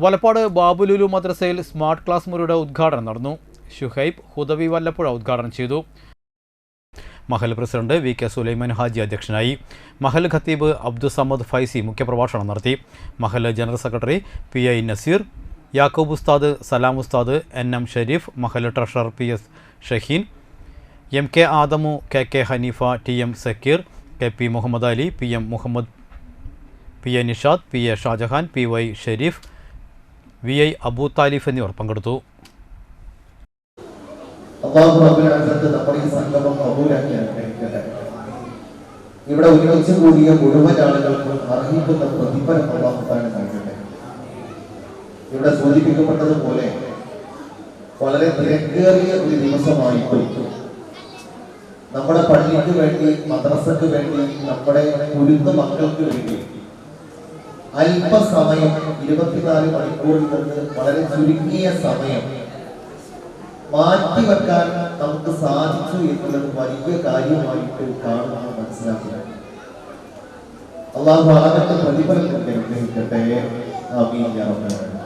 വലപ്പാട് ബാബുലുലു മദ്രസയിൽ smart class മുറിയുടെ ഉദ്ഘാടനം നടന്നു. ഷുഹൈബ് ഹുദവി വല്ലപ്പുഴ ഉദ്ഘാടനം ചെയ്തു. Mahal president V K Sulaiman Haji അധ്യക്ഷനായി. മഹൽ ഖത്തീബ് അബ്ദുസമ്മദ് ഫൈസി മുഖ്യപ്രഭാഷണം നടത്തി. Mahal general secretary P I Naseer Yakub Ustad Salam Ustad N M Sharif Mahal treasurer P S Shaheen M K Adamu K K Hanifa T M Sakeer K P Muhammad Ali P M Muhammad P A Nishad P A Shajahan P Y Sharif V I Abu Thalif എന്നിവർ പങ്കെടുത്തു. ഇവിടെ ഒരുമിച്ച് കൂടിയ മുഴുവൻ ആളുകൾക്കും അർഹിക്കുന്ന പ്രതിഫലം അള്ളാഹു നൽകട്ടെ. ഇവിടെ സൂചിപ്പിക്കപ്പെട്ടതുപോലെ വളരെ തിരക്കേറിയ ഒരു ദിവസമായിട്ടും നമ്മുടെ പള്ളിക്ക് വേണ്ടി മദ്രസക്ക് വേണ്ടി നമ്മുടെ കുരുന്ന മക്കൾക്ക് വേണ്ടി അല്പസമയം ഇരുപത്തിനാല് മണിക്കൂറിൽ നിന്ന് വളരെ ചുരുങ്ങിയ സമയം മാറ്റിവെക്കാൻ നമുക്ക് സാധിച്ചു എന്നുള്ളത് വലിയ കാര്യമായിട്ട് കാണുന്ന മനസ്സിലാക്കുക അള്ളാഹു ആകട്ടെ പ്രതിഫലം അനുഗ്രഹിക്കട്ടെ. ആലമീൻ